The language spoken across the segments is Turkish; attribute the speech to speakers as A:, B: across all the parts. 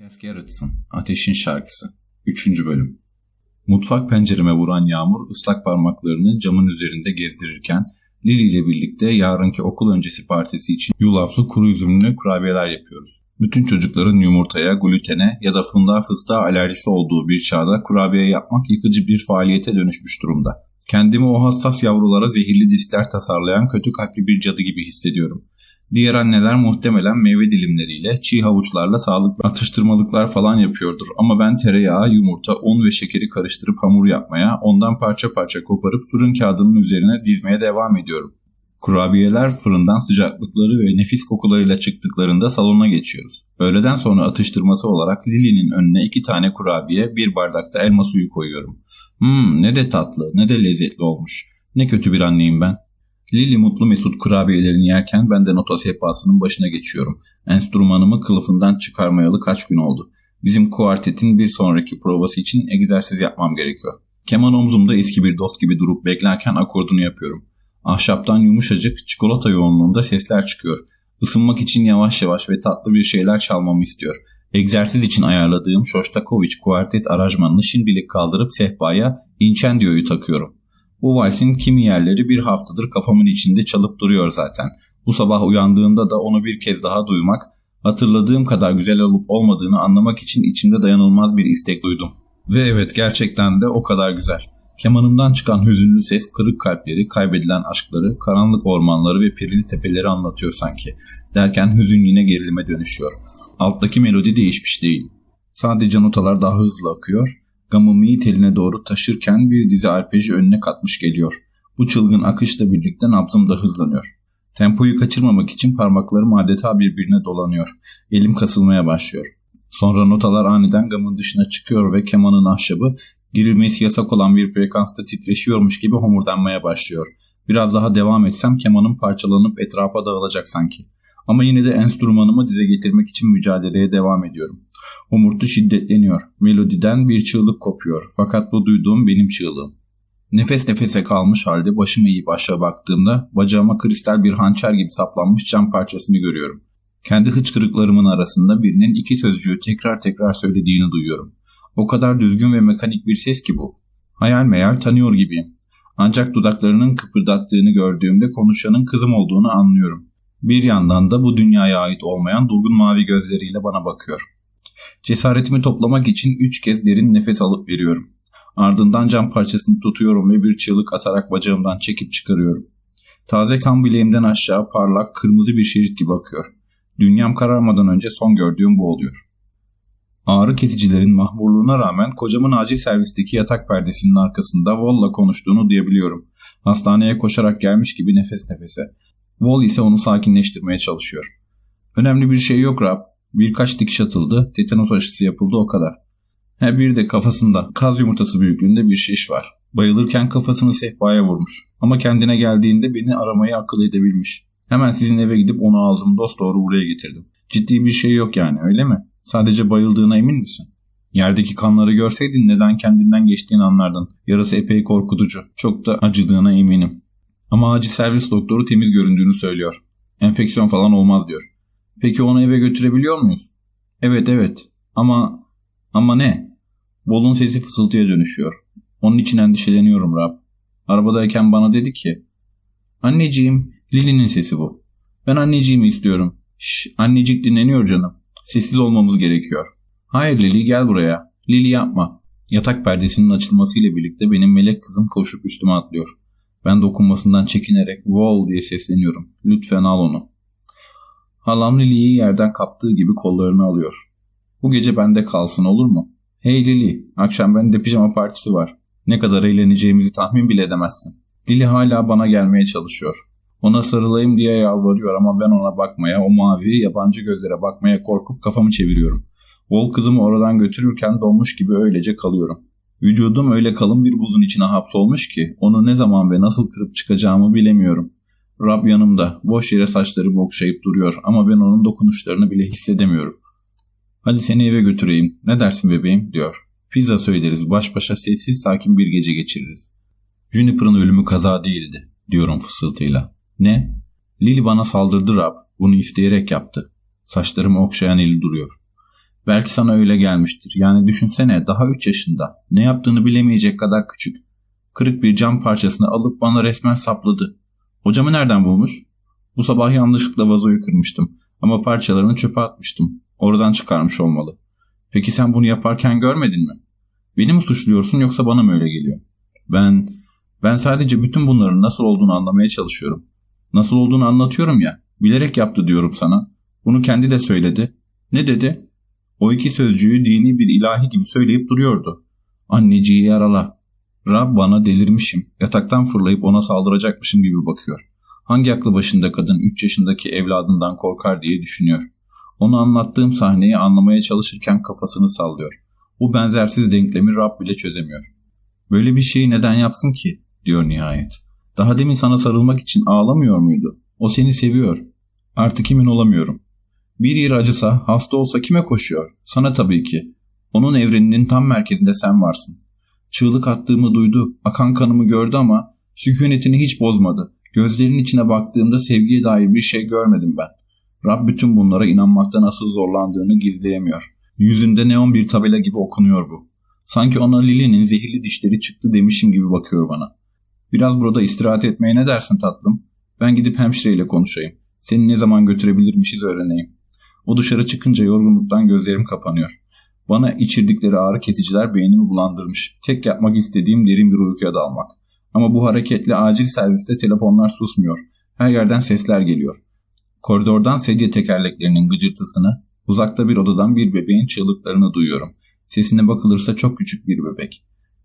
A: Tess Gerritsen, Ateşin Şarkısı 3. Bölüm Mutfak pencereme vuran yağmur ıslak parmaklarını camın üzerinde gezdirirken Lili ile birlikte yarınki okul öncesi partisi için yulaflı kuru üzümlü kurabiyeler yapıyoruz. Bütün çocukların yumurtaya, glutene ya da fındığa fıstığa alerjisi olduğu bir çağda kurabiye yapmak yıkıcı bir faaliyete dönüşmüş durumda. Kendimi o hassas yavrulara zehirli diskler tasarlayan kötü kalpli bir cadı gibi hissediyorum. Diğer anneler muhtemelen meyve dilimleriyle, çiğ havuçlarla sağlıklı atıştırmalıklar falan yapıyordur. Ama ben tereyağı, yumurta, un ve şekeri karıştırıp hamur yapmaya, ondan parça parça koparıp fırın kağıdının üzerine dizmeye devam ediyorum. Kurabiyeler fırından sıcaklıkları ve nefis kokularıyla çıktıklarında salona geçiyoruz. Öğleden sonra atıştırması olarak Lily'nin önüne iki tane kurabiye, bir bardakta elma suyu koyuyorum. Hmm ne de tatlı, ne de lezzetli olmuş. Ne kötü bir anneyim ben. Lili mutlu mesut kurabiyelerini yerken ben de nota sehpasının başına geçiyorum. Enstrümanımı kılıfından çıkarmayalı kaç gün oldu. Bizim kuartetin bir sonraki provası için egzersiz yapmam gerekiyor. Keman omzumda eski bir dost gibi durup beklerken akordunu yapıyorum. Ahşaptan yumuşacık, çikolata yoğunluğunda sesler çıkıyor. Isınmak için yavaş yavaş ve tatlı bir şeyler çalmamı istiyor. Egzersiz için ayarladığım Shostakovich kuartet aranjmanını şimdilik kaldırıp sehpaya Incendio'yu takıyorum. Bu valsin kimi yerleri bir haftadır kafamın içinde çalıp duruyor zaten. Bu sabah uyandığımda da onu bir kez daha duymak, hatırladığım kadar güzel olup olmadığını anlamak için içimde dayanılmaz bir istek duydum. Ve evet gerçekten de o kadar güzel. Kemanımdan çıkan hüzünlü ses kırık kalpleri, kaybedilen aşkları, karanlık ormanları ve perili tepeleri anlatıyor sanki. Derken hüzün yine gerilime dönüşüyor. Alttaki melodi değişmiş değil. Sadece notalar daha hızlı akıyor gamımı teline doğru taşırken bir dizi arpeji önüne katmış geliyor. Bu çılgın akışla birlikte nabzım da hızlanıyor. Tempoyu kaçırmamak için parmaklarım adeta birbirine dolanıyor. Elim kasılmaya başlıyor. Sonra notalar aniden gamın dışına çıkıyor ve kemanın ahşabı girilmesi yasak olan bir frekansta titreşiyormuş gibi homurdanmaya başlıyor. Biraz daha devam etsem kemanın parçalanıp etrafa dağılacak sanki. Ama yine de enstrümanımı dize getirmek için mücadeleye devam ediyorum. Umurtu şiddetleniyor. Melodiden bir çığlık kopuyor. Fakat bu duyduğum benim çığlığım. Nefes nefese kalmış halde başımı eğip aşağı baktığımda bacağıma kristal bir hançer gibi saplanmış cam parçasını görüyorum. Kendi hıçkırıklarımın arasında birinin iki sözcüğü tekrar tekrar söylediğini duyuyorum. O kadar düzgün ve mekanik bir ses ki bu. Hayal meyal tanıyor gibiyim. Ancak dudaklarının kıpırdattığını gördüğümde konuşanın kızım olduğunu anlıyorum. Bir yandan da bu dünyaya ait olmayan durgun mavi gözleriyle bana bakıyor. Cesaretimi toplamak için üç kez derin nefes alıp veriyorum. Ardından cam parçasını tutuyorum ve bir çığlık atarak bacağımdan çekip çıkarıyorum. Taze kan bileğimden aşağı parlak kırmızı bir şerit gibi akıyor. Dünyam kararmadan önce son gördüğüm bu oluyor. Ağrı kesicilerin mahmurluğuna rağmen kocamın acil servisteki yatak perdesinin arkasında Wall'la konuştuğunu duyabiliyorum. Hastaneye koşarak gelmiş gibi nefes nefese. Wall ise onu sakinleştirmeye çalışıyor. Önemli bir şey yok Rab. Birkaç dikiş atıldı, tetanos aşısı yapıldı o kadar. He bir de kafasında kaz yumurtası büyüklüğünde bir şiş var. Bayılırken kafasını sehpaya vurmuş. Ama kendine geldiğinde beni aramayı akıl edebilmiş. Hemen sizin eve gidip onu aldım dost doğru buraya getirdim. Ciddi bir şey yok yani öyle mi? Sadece bayıldığına emin misin? Yerdeki kanları görseydin neden kendinden geçtiğini anlardın. Yarası epey korkutucu. Çok da acıdığına eminim. Ama acil servis doktoru temiz göründüğünü söylüyor. Enfeksiyon falan olmaz diyor. Peki onu eve götürebiliyor muyuz? Evet evet ama ama ne? Bol'un sesi fısıltıya dönüşüyor. Onun için endişeleniyorum Rab. Arabadayken bana dedi ki Anneciğim Lili'nin sesi bu. Ben anneciğimi istiyorum. Şş, annecik dinleniyor canım. Sessiz olmamız gerekiyor. Hayır Lili gel buraya. Lili yapma. Yatak perdesinin açılmasıyla birlikte benim melek kızım koşup üstüme atlıyor. Ben dokunmasından çekinerek Wall diye sesleniyorum. Lütfen al onu. Halam Lily'yi yerden kaptığı gibi kollarını alıyor. Bu gece bende kalsın olur mu? Hey Lily, akşam bende pijama partisi var. Ne kadar eğleneceğimizi tahmin bile edemezsin. Lily hala bana gelmeye çalışıyor. Ona sarılayım diye yalvarıyor ama ben ona bakmaya, o mavi, yabancı gözlere bakmaya korkup kafamı çeviriyorum. Vol kızımı oradan götürürken donmuş gibi öylece kalıyorum. Vücudum öyle kalın bir buzun içine hapsolmuş ki onu ne zaman ve nasıl kırıp çıkacağımı bilemiyorum. Rab yanımda. Boş yere saçlarımı okşayıp duruyor ama ben onun dokunuşlarını bile hissedemiyorum. Hadi seni eve götüreyim. Ne dersin bebeğim? diyor. Pizza söyleriz. Baş başa sessiz sakin bir gece geçiririz. Juniper'ın ölümü kaza değildi. diyorum fısıltıyla. Ne? Lily bana saldırdı Rab. Bunu isteyerek yaptı. Saçlarımı okşayan eli duruyor. Belki sana öyle gelmiştir. Yani düşünsene daha 3 yaşında. Ne yaptığını bilemeyecek kadar küçük. Kırık bir cam parçasını alıp bana resmen sapladı. Hocamı nereden bulmuş? Bu sabah yanlışlıkla vazoyu kırmıştım. Ama parçalarını çöpe atmıştım. Oradan çıkarmış olmalı. Peki sen bunu yaparken görmedin mi? Beni mi suçluyorsun yoksa bana mı öyle geliyor? Ben ben sadece bütün bunların nasıl olduğunu anlamaya çalışıyorum. Nasıl olduğunu anlatıyorum ya. Bilerek yaptı diyorum sana. Bunu kendi de söyledi. Ne dedi? O iki sözcüğü dini bir ilahi gibi söyleyip duruyordu. Anneciği yarala. Rab bana delirmişim. Yataktan fırlayıp ona saldıracakmışım gibi bakıyor. Hangi aklı başında kadın 3 yaşındaki evladından korkar diye düşünüyor. Onu anlattığım sahneyi anlamaya çalışırken kafasını sallıyor. Bu benzersiz denklemi Rab bile çözemiyor. Böyle bir şeyi neden yapsın ki? diyor nihayet. Daha demin sana sarılmak için ağlamıyor muydu? O seni seviyor. Artık kimin olamıyorum. Bir yer acısa, hasta olsa kime koşuyor? Sana tabii ki. Onun evreninin tam merkezinde sen varsın. Çığlık attığımı duydu, akan kanımı gördü ama sükunetini hiç bozmadı. Gözlerinin içine baktığımda sevgiye dair bir şey görmedim ben. Rab bütün bunlara inanmakta nasıl zorlandığını gizleyemiyor. Yüzünde neon bir tabela gibi okunuyor bu. Sanki ona Lili'nin zehirli dişleri çıktı demişim gibi bakıyor bana. Biraz burada istirahat etmeye ne dersin tatlım? Ben gidip hemşireyle konuşayım. Seni ne zaman götürebilirmişiz öğreneyim. O dışarı çıkınca yorgunluktan gözlerim kapanıyor. Bana içirdikleri ağrı kesiciler beynimi bulandırmış. Tek yapmak istediğim derin bir uykuya dalmak. Ama bu hareketle acil serviste telefonlar susmuyor. Her yerden sesler geliyor. Koridordan sedye tekerleklerinin gıcırtısını, uzakta bir odadan bir bebeğin çığlıklarını duyuyorum. Sesine bakılırsa çok küçük bir bebek.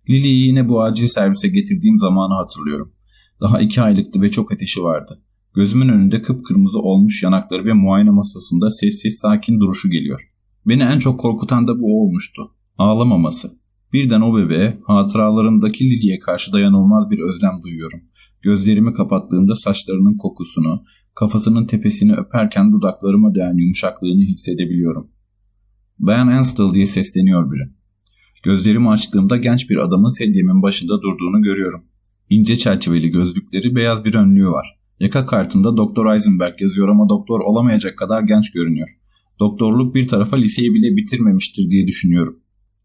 A: Lily'yi yine bu acil servise getirdiğim zamanı hatırlıyorum. Daha iki aylıktı ve çok ateşi vardı. Gözümün önünde kıpkırmızı olmuş yanakları ve muayene masasında sessiz sakin duruşu geliyor. Beni en çok korkutan da bu olmuştu. Ağlamaması. Birden o bebeğe, hatıralarımdaki Lily'e karşı dayanılmaz bir özlem duyuyorum. Gözlerimi kapattığımda saçlarının kokusunu, kafasının tepesini öperken dudaklarıma değen yumuşaklığını hissedebiliyorum. Bayan Anstel diye sesleniyor biri. Gözlerimi açtığımda genç bir adamın sedyemin başında durduğunu görüyorum. İnce çerçeveli gözlükleri, beyaz bir önlüğü var. Yaka kartında Doktor Eisenberg yazıyor ama doktor olamayacak kadar genç görünüyor. Doktorluk bir tarafa liseyi bile bitirmemiştir diye düşünüyorum.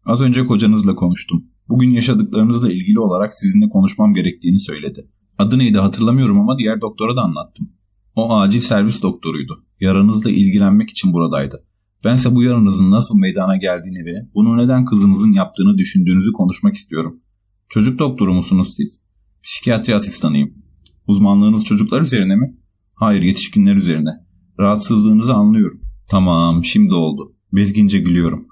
A: Az önce kocanızla konuştum. Bugün yaşadıklarınızla ilgili olarak sizinle konuşmam gerektiğini söyledi. Adı neydi hatırlamıyorum ama diğer doktora da anlattım. O acil servis doktoruydu. Yaranızla ilgilenmek için buradaydı. Bense bu yaranızın nasıl meydana geldiğini ve bunu neden kızınızın yaptığını düşündüğünüzü konuşmak istiyorum. Çocuk doktoru musunuz siz? Psikiyatri asistanıyım. Uzmanlığınız çocuklar üzerine mi? Hayır yetişkinler üzerine. Rahatsızlığınızı anlıyorum. Tamam şimdi oldu. Bezgince gülüyorum.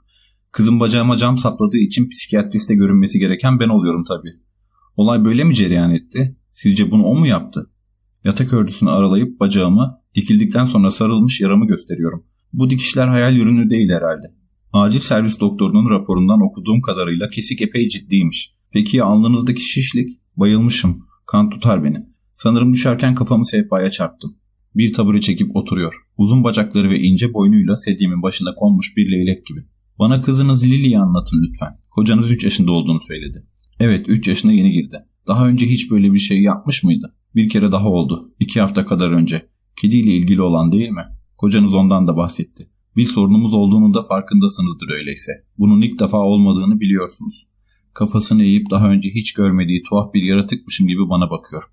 A: Kızım bacağıma cam sapladığı için psikiyatriste görünmesi gereken ben oluyorum tabii. Olay böyle mi cereyan etti? Sizce bunu o mu yaptı? Yatak örtüsünü aralayıp bacağımı dikildikten sonra sarılmış yaramı gösteriyorum. Bu dikişler hayal ürünü değil herhalde. Acil servis doktorunun raporundan okuduğum kadarıyla kesik epey ciddiymiş. Peki ya alnınızdaki şişlik? Bayılmışım. Kan tutar beni. Sanırım düşerken kafamı sehpaya çarptım. Bir tabure çekip oturuyor. Uzun bacakları ve ince boynuyla sedyemin başına konmuş bir leylek gibi. Bana kızınız Lily'yi anlatın lütfen. Kocanız 3 yaşında olduğunu söyledi. Evet 3 yaşına yeni girdi. Daha önce hiç böyle bir şey yapmış mıydı? Bir kere daha oldu. 2 hafta kadar önce. Kediyle ilgili olan değil mi? Kocanız ondan da bahsetti. Bir sorunumuz olduğunu da farkındasınızdır öyleyse. Bunun ilk defa olmadığını biliyorsunuz. Kafasını eğip daha önce hiç görmediği tuhaf bir yaratıkmışım gibi bana bakıyor.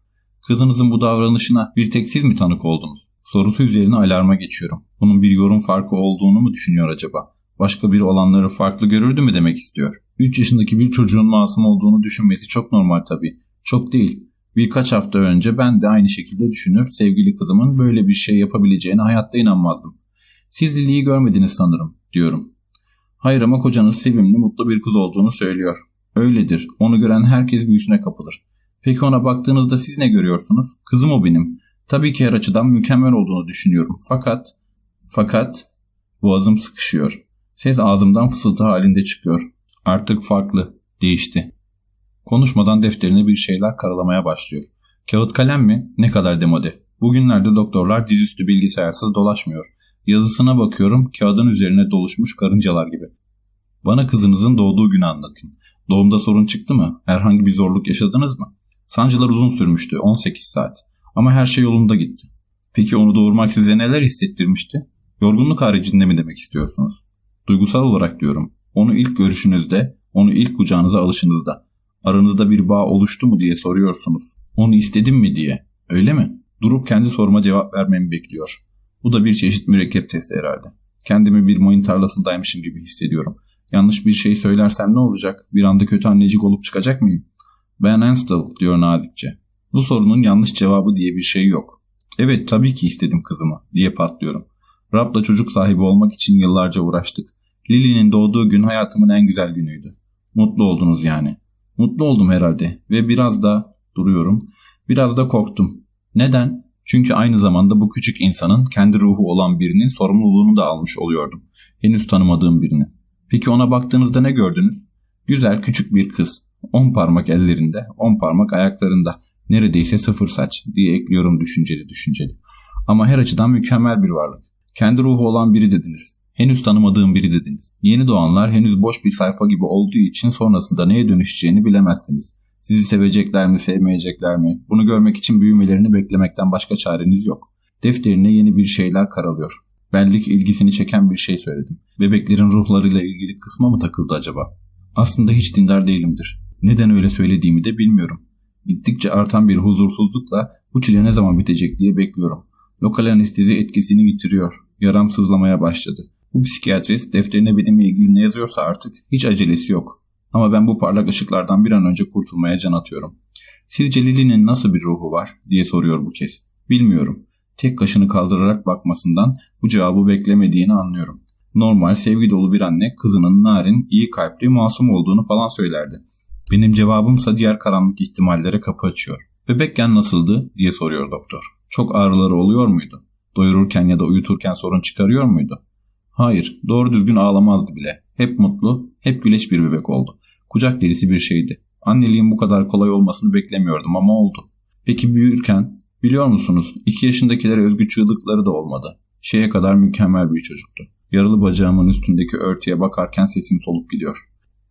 A: Kızınızın bu davranışına bir tek siz mi tanık oldunuz? Sorusu üzerine alarma geçiyorum. Bunun bir yorum farkı olduğunu mu düşünüyor acaba? Başka biri olanları farklı görürdü mü demek istiyor. 3 yaşındaki bir çocuğun masum olduğunu düşünmesi çok normal tabii. Çok değil. Birkaç hafta önce ben de aynı şekilde düşünür, sevgili kızımın böyle bir şey yapabileceğine hayatta inanmazdım. Siz Lili'yi görmediniz sanırım, diyorum. Hayır ama kocanız sevimli, mutlu bir kız olduğunu söylüyor. Öyledir. Onu gören herkes büyüsüne kapılır. Peki ona baktığınızda siz ne görüyorsunuz? Kızım o benim. Tabii ki her açıdan mükemmel olduğunu düşünüyorum. Fakat, fakat boğazım sıkışıyor. Ses ağzımdan fısıltı halinde çıkıyor. Artık farklı, değişti. Konuşmadan defterine bir şeyler karalamaya başlıyor. Kağıt kalem mi? Ne kadar demode. Bugünlerde doktorlar dizüstü bilgisayarsız dolaşmıyor. Yazısına bakıyorum, kağıdın üzerine doluşmuş karıncalar gibi. Bana kızınızın doğduğu günü anlatın. Doğumda sorun çıktı mı? Herhangi bir zorluk yaşadınız mı? Sancılar uzun sürmüştü, 18 saat. Ama her şey yolunda gitti. Peki onu doğurmak size neler hissettirmişti? Yorgunluk haricinde mi demek istiyorsunuz? Duygusal olarak diyorum. Onu ilk görüşünüzde, onu ilk kucağınıza alışınızda. Aranızda bir bağ oluştu mu diye soruyorsunuz. Onu istedim mi diye. Öyle mi? Durup kendi soruma cevap vermemi bekliyor. Bu da bir çeşit mürekkep testi herhalde. Kendimi bir mayın tarlasındaymışım gibi hissediyorum. Yanlış bir şey söylersem ne olacak? Bir anda kötü annecik olup çıkacak mıyım? Ben Anstel diyor nazikçe. Bu sorunun yanlış cevabı diye bir şey yok. Evet tabii ki istedim kızımı diye patlıyorum. Rab'la çocuk sahibi olmak için yıllarca uğraştık. Lily'nin doğduğu gün hayatımın en güzel günüydü. Mutlu oldunuz yani. Mutlu oldum herhalde ve biraz da duruyorum. Biraz da korktum. Neden? Çünkü aynı zamanda bu küçük insanın kendi ruhu olan birinin sorumluluğunu da almış oluyordum. Henüz tanımadığım birini. Peki ona baktığınızda ne gördünüz? Güzel küçük bir kız. On parmak ellerinde, on parmak ayaklarında. Neredeyse sıfır saç diye ekliyorum düşünceli düşünceli. Ama her açıdan mükemmel bir varlık. Kendi ruhu olan biri dediniz. Henüz tanımadığım biri dediniz. Yeni doğanlar henüz boş bir sayfa gibi olduğu için sonrasında neye dönüşeceğini bilemezsiniz. Sizi sevecekler mi, sevmeyecekler mi? Bunu görmek için büyümelerini beklemekten başka çareniz yok. Defterine yeni bir şeyler karalıyor. Bellik ilgisini çeken bir şey söyledim. Bebeklerin ruhlarıyla ilgili kısma mı takıldı acaba? Aslında hiç dindar değilimdir. Neden öyle söylediğimi de bilmiyorum. Gittikçe artan bir huzursuzlukla bu çile ne zaman bitecek diye bekliyorum. Lokal anestezi etkisini yitiriyor. Yaram sızlamaya başladı. Bu psikiyatrist defterine benimle ilgili ne yazıyorsa artık hiç acelesi yok. Ama ben bu parlak ışıklardan bir an önce kurtulmaya can atıyorum. Sizce Lily'nin nasıl bir ruhu var diye soruyor bu kez. Bilmiyorum. Tek kaşını kaldırarak bakmasından bu cevabı beklemediğini anlıyorum. Normal sevgi dolu bir anne kızının narin, iyi kalpli, masum olduğunu falan söylerdi. Benim cevabımsa diğer karanlık ihtimallere kapı açıyor. Bebekken nasıldı diye soruyor doktor. Çok ağrıları oluyor muydu? Doyururken ya da uyuturken sorun çıkarıyor muydu? Hayır, doğru düzgün ağlamazdı bile. Hep mutlu, hep güleç bir bebek oldu. Kucak derisi bir şeydi. Anneliğin bu kadar kolay olmasını beklemiyordum ama oldu. Peki büyürken, biliyor musunuz 2 yaşındakilere özgü çığlıkları da olmadı. Şeye kadar mükemmel bir çocuktu. Yaralı bacağımın üstündeki örtüye bakarken sesim solup gidiyor.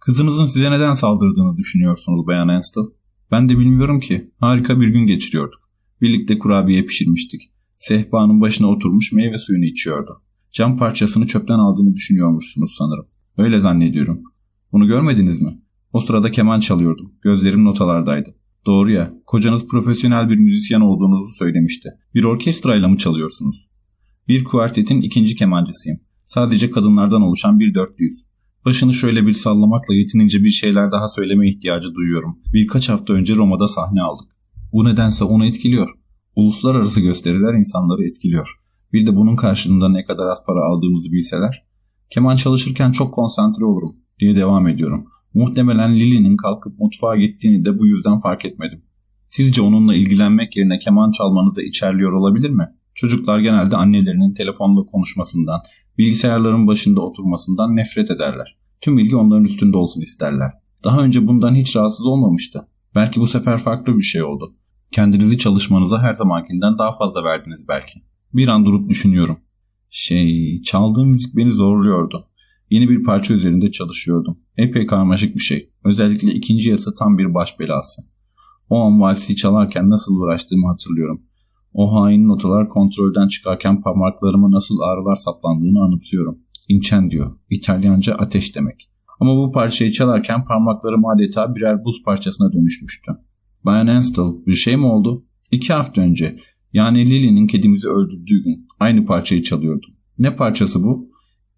A: Kızınızın size neden saldırdığını düşünüyorsunuz Bayan Anstel? Ben de bilmiyorum ki. Harika bir gün geçiriyorduk. Birlikte kurabiye pişirmiştik. Sehpanın başına oturmuş meyve suyunu içiyordu. Cam parçasını çöpten aldığını düşünüyormuşsunuz sanırım. Öyle zannediyorum. Bunu görmediniz mi? O sırada keman çalıyordum. Gözlerim notalardaydı. Doğru ya, kocanız profesyonel bir müzisyen olduğunuzu söylemişti. Bir orkestrayla mı çalıyorsunuz? Bir kuartetin ikinci kemancısıyım. Sadece kadınlardan oluşan bir dörtlüyüz. Başını şöyle bir sallamakla yetinince bir şeyler daha söyleme ihtiyacı duyuyorum. Birkaç hafta önce Roma'da sahne aldık. Bu nedense onu etkiliyor. Uluslararası gösteriler insanları etkiliyor. Bir de bunun karşılığında ne kadar az para aldığımızı bilseler. Keman çalışırken çok konsantre olurum diye devam ediyorum. Muhtemelen Lily'nin kalkıp mutfağa gittiğini de bu yüzden fark etmedim. Sizce onunla ilgilenmek yerine keman çalmanıza içerliyor olabilir mi? Çocuklar genelde annelerinin telefonla konuşmasından, bilgisayarların başında oturmasından nefret ederler. Tüm ilgi onların üstünde olsun isterler. Daha önce bundan hiç rahatsız olmamıştı. Belki bu sefer farklı bir şey oldu. Kendinizi çalışmanıza her zamankinden daha fazla verdiniz belki. Bir an durup düşünüyorum. Şey, çaldığım müzik beni zorluyordu. Yeni bir parça üzerinde çalışıyordum. Epey karmaşık bir şey. Özellikle ikinci yarısı tam bir baş belası. O an valsi çalarken nasıl uğraştığımı hatırlıyorum. O hain notalar kontrolden çıkarken parmaklarıma nasıl ağrılar saplandığını anımsıyorum. İnçen diyor. İtalyanca ateş demek. Ama bu parçayı çalarken parmaklarım adeta birer buz parçasına dönüşmüştü. Bayan Anstel bir şey mi oldu? İki hafta önce yani Lily'nin kedimizi öldürdüğü gün aynı parçayı çalıyordum. Ne parçası bu?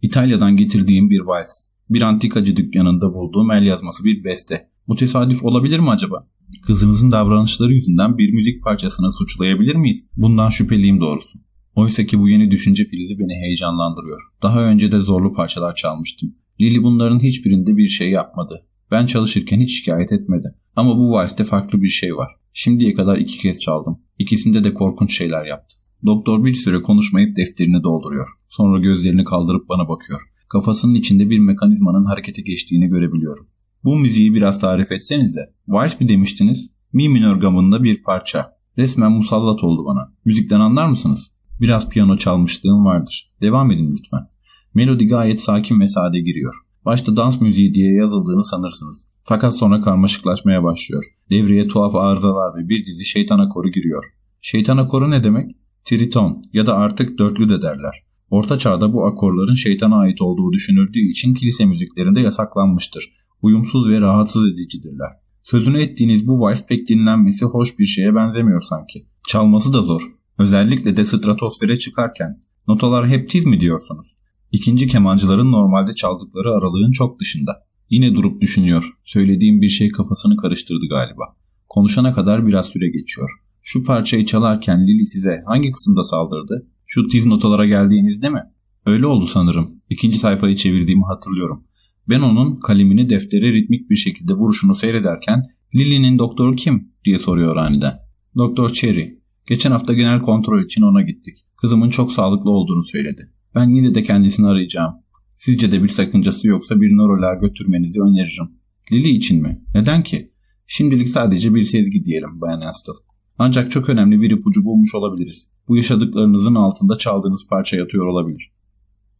A: İtalya'dan getirdiğim bir vals. Bir antikacı dükkanında bulduğum el yazması bir beste. Bu tesadüf olabilir mi acaba? Kızınızın davranışları yüzünden bir müzik parçasını suçlayabilir miyiz? Bundan şüpheliyim doğrusu. Oysa ki bu yeni düşünce filizi beni heyecanlandırıyor. Daha önce de zorlu parçalar çalmıştım. Lily bunların hiçbirinde bir şey yapmadı. Ben çalışırken hiç şikayet etmedi. Ama bu valste farklı bir şey var. Şimdiye kadar iki kez çaldım. İkisinde de korkunç şeyler yaptı. Doktor bir süre konuşmayıp defterini dolduruyor. Sonra gözlerini kaldırıp bana bakıyor. Kafasının içinde bir mekanizmanın harekete geçtiğini görebiliyorum. Bu müziği biraz tarif etsenize. Vals mi demiştiniz? Mi minör gamında bir parça. Resmen musallat oldu bana. Müzikten anlar mısınız? Biraz piyano çalmışlığım vardır. Devam edin lütfen. Melodi gayet sakin ve sade giriyor. Başta dans müziği diye yazıldığını sanırsınız. Fakat sonra karmaşıklaşmaya başlıyor. Devreye tuhaf arızalar ve bir dizi şeytan akoru giriyor. Şeytan akoru ne demek? Triton ya da artık dörtlü de derler. Orta çağda bu akorların şeytana ait olduğu düşünüldüğü için kilise müziklerinde yasaklanmıştır. Uyumsuz ve rahatsız edicidirler. Sözünü ettiğiniz bu vals pek dinlenmesi hoş bir şeye benzemiyor sanki. Çalması da zor. Özellikle de stratosfere çıkarken. Notalar hep tiz mi diyorsunuz? İkinci kemancıların normalde çaldıkları aralığın çok dışında. Yine durup düşünüyor. Söylediğim bir şey kafasını karıştırdı galiba. Konuşana kadar biraz süre geçiyor. Şu parçayı çalarken Lili size hangi kısımda saldırdı? Şu tiz notalara geldiğinizde mi? Öyle oldu sanırım. İkinci sayfayı çevirdiğimi hatırlıyorum. Ben onun kalemini deftere ritmik bir şekilde vuruşunu seyrederken Lily'nin doktoru kim diye soruyor aniden. Doktor Cherry. Geçen hafta genel kontrol için ona gittik. Kızımın çok sağlıklı olduğunu söyledi. Ben yine de kendisini arayacağım. Sizce de bir sakıncası yoksa bir nöroloğa götürmenizi öneririm. Lily için mi? Neden ki? Şimdilik sadece bir sezgi diyelim Bayan Astle. Ancak çok önemli bir ipucu bulmuş olabiliriz. Bu yaşadıklarınızın altında çaldığınız parça yatıyor olabilir.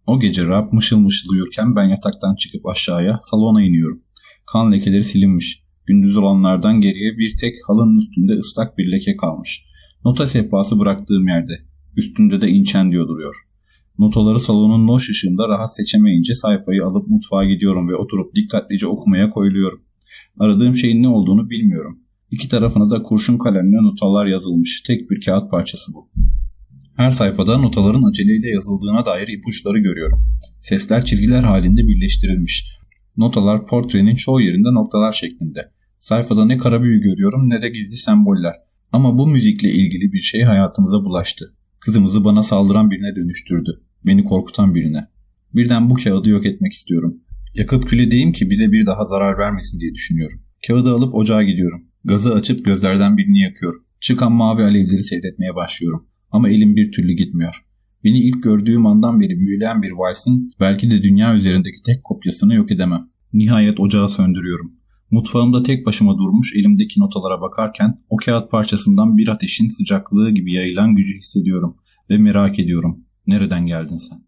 A: O gece Rab mışıl mışıl uyurken ben yataktan çıkıp aşağıya salona iniyorum. Kan lekeleri silinmiş. Gündüz olanlardan geriye bir tek halının üstünde ıslak bir leke kalmış. Nota sehpası bıraktığım yerde. Üstünde de inçen diyor duruyor. Notaları salonun loş ışığında rahat seçemeyince sayfayı alıp mutfağa gidiyorum ve oturup dikkatlice okumaya koyuluyorum. Aradığım şeyin ne olduğunu bilmiyorum. İki tarafına da kurşun kalemle notalar yazılmış. Tek bir kağıt parçası bu. Her sayfada notaların aceleyle yazıldığına dair ipuçları görüyorum. Sesler çizgiler halinde birleştirilmiş. Notalar portrenin çoğu yerinde noktalar şeklinde. Sayfada ne kara büyü görüyorum ne de gizli semboller. Ama bu müzikle ilgili bir şey hayatımıza bulaştı. Kızımızı bana saldıran birine dönüştürdü. Beni korkutan birine. Birden bu kağıdı yok etmek istiyorum. Yakıp kül edeyim ki bize bir daha zarar vermesin diye düşünüyorum. Kağıdı alıp ocağa gidiyorum. Gazı açıp gözlerden birini yakıyorum. Çıkan mavi alevleri seyretmeye başlıyorum. Ama elim bir türlü gitmiyor. Beni ilk gördüğüm andan beri büyüleyen bir valsin belki de dünya üzerindeki tek kopyasını yok edemem. Nihayet ocağı söndürüyorum. Mutfağımda tek başıma durmuş elimdeki notalara bakarken o kağıt parçasından bir ateşin sıcaklığı gibi yayılan gücü hissediyorum ve merak ediyorum. Nereden geldin sen?